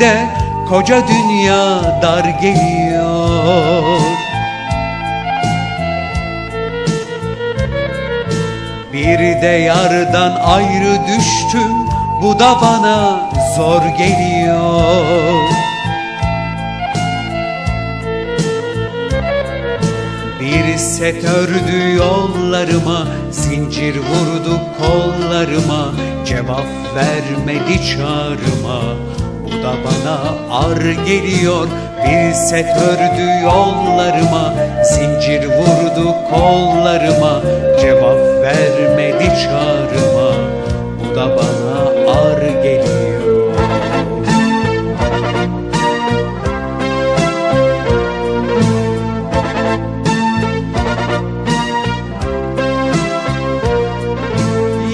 de koca dünya dar geliyor. Bir de yardan ayrı düştüm Bu da bana zor geliyor. Bir set ördü yollarıma Zincir vurdu kollarıma Cevap vermedi çağrıma Bu da bana ar geliyor. Bir set ördü yollarıma Zincir vurdu kollarıma. Cevap vermedi çağrıma Bu da bana ar geliyor.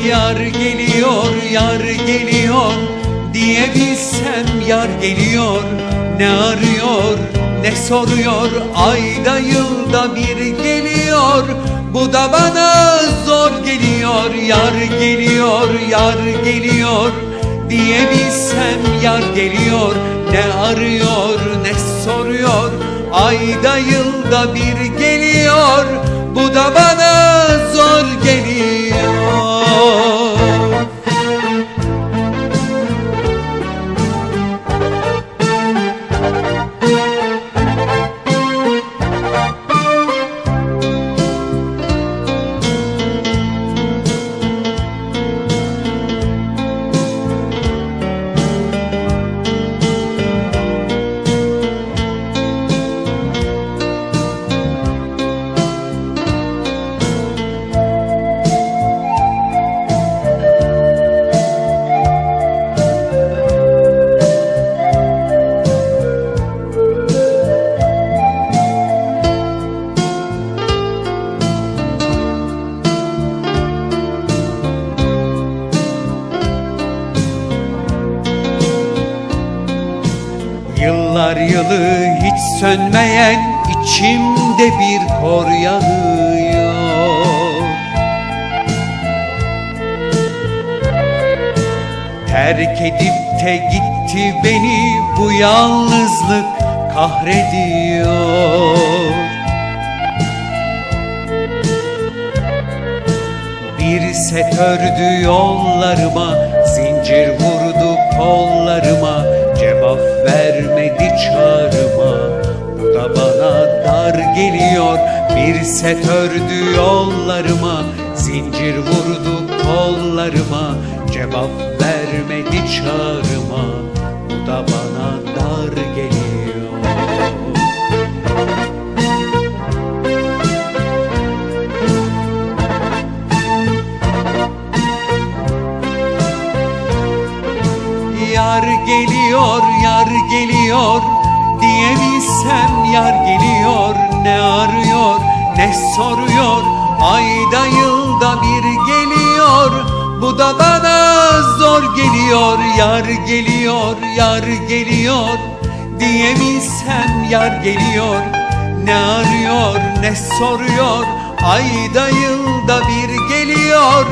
Yar geliyor, yar geliyor diye bilsem yar geliyor Ne arıyor, ne soruyor? Ayda yılda bir geliyor Bu da bana zor geliyor. Yar geliyor, yar geliyor. Diye bilsem yar geliyor Ne arıyor, ne soruyor? Ayda yılda bir geliyor Bu da bana Yıllar yılı hiç sönmeyen içimde bir kor yanıyor. Terk edip de gitti beni bu yalnızlık kahrediyor. Bir set ördü yollarıma Zincir vurdu set ördü yollarıma Zincir vurdu kollarıma Cevap vermedi çağrıma. Bu da bana dar geliyor. Yar geliyor, yar geliyor diye bilsem yar geliyor Ne arıyor, ne soruyor? Ayda yılda bir geliyor. Bu da bana zor geliyor. Yar geliyor, yar geliyor. Diye bilsem yar geliyor. Ne arıyor, ne soruyor? Ayda yılda bir geliyor.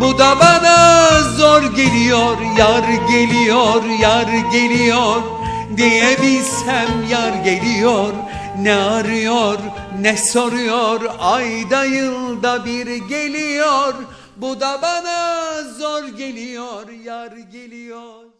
Bu da bana zor geliyor. Yar geliyor, yar geliyor. Diye bilsem yar geliyor. Ne arıyor, ne soruyor? Ayda yılda bir geliyor. Bu da bana zor geliyor Yar geliyor